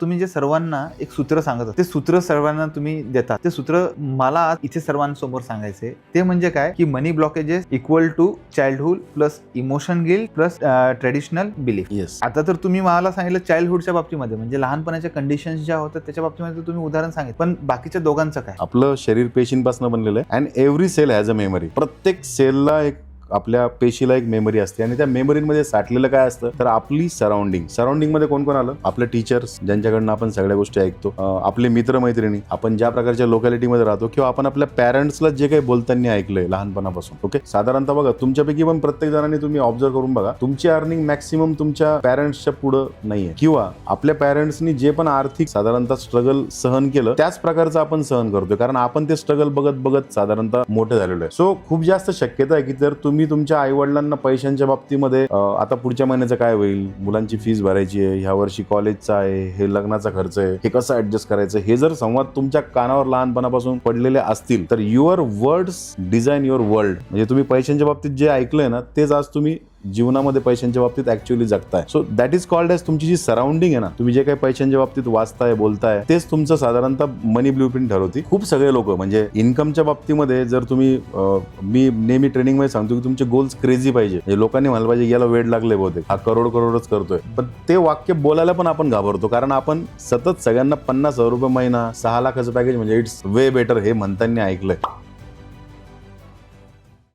तुम्ही जे सर्वांना एक सूत्र सांगत ते सूत्र सर्वांना तुम्ही देता. ते सूत्र मला आज इथे सर्वांसमोर सांगायचे ते म्हणजे काय? की money blockages equal to childhood plus emotion gill plus traditional belief yes आता तर तुम्ही मला सांगितलं चाइल्डहुडच्या बाबतीमध्ये. म्हणजे लहानपणाच्या कंडिशन्स ज्या होत्या त्याच्या बाबतीमध्ये तुम्ही उदाहरण सांगितलं. पण बाकीच्या दोघांचं काय? आपलं शरीर पेशींपासून बनलेलं आहे. And every cell has a memory प्रत्येक सेलला एक आपल्या पेशीला एक मेमरी असते आणि त्या मेमरीमध्ये साठलेलं काय असतं? तर आपली सराउंडिंग सराउंडिंगमध्ये कोण कोण आलं? आपले टीचर्स ज्यांच्याकडनं आपण सगळ्या गोष्टी ऐकतो. आपले मित्र मैत्रिणी आपण ज्या प्रकारच्या लोकॅलिटीमध्ये राहतो किंवा आपण आपल्या पॅरेंट्सला जे काही बोलताना ऐकलंय लहानपणापासून ओके साधारणतः बघा तुमच्यापैकी पण प्रत्येक जणांनी तुम्ही ऑब्झर्व करून बघा तुमची अर्निंग मॅक्सिमम तुमच्या पॅरेंट्सच्या पुढं नाहीये. किंवा आपल्या पॅरेंट्सनी जे पण आर्थिक साधारणतः स्ट्रगल सहन केलं त्याच प्रकारचं आपण सहन करतोय. कारण आपण ते स्ट्रगल बघत बघत साधारणतः मोठे झालेलो आहे. सो खूप जास्त शक्यता आहे की जर तुम्ही तुम्ही तुमच्या आई वडिलांना पैशांच्या बाबतीमध्ये आता पुढच्या महिन्याचं काय होईल? मुलांची फीस भरायची आहे ह्या वर्षी कॉलेजचा आहे हे लग्नाचा खर्च आहे हे कसं ऍडजस्ट करायचं? हे जर संवाद तुमच्या कानावर लहानपणापासून पडलेले असतील तर your words design your world म्हणजे तुम्ही पैशांच्या बाबतीत जे ऐकलंय ना तेच आज तुम्ही जीवनामध्ये पैशांच्या बाबतीत actually जगताय. So that is called as तुमची जी सराउंडिंग आहे ना तुम्ही जे काही पैशांच्या बाबतीत वाचताय बोलताय तेच तुमचं साधारणतः मनी ब्ल्यू प्रिंट ठरवते. खूप सगळे लोक म्हणजे इन्कमच्या बाबतीमध्ये जर तुम्ही मी नेहमी ट्रेनिंगमध्ये सांगतो की तुमचे गोल्स क्रेझी पाहिजे. म्हणजे लोकांनी म्हणायला पाहिजे याला वेळ लागले बहुतेक. हा करोड करोडच करतोय. पण ते वाक्य बोलायला पण आपण घाबरतो कारण आपण सतत सगळ्यांना पन्नास हजार रुपये महिना सहा लाखाचं पॅकेज म्हणजे इट्स वे बेटर हे म्हणताना ऐकलंय.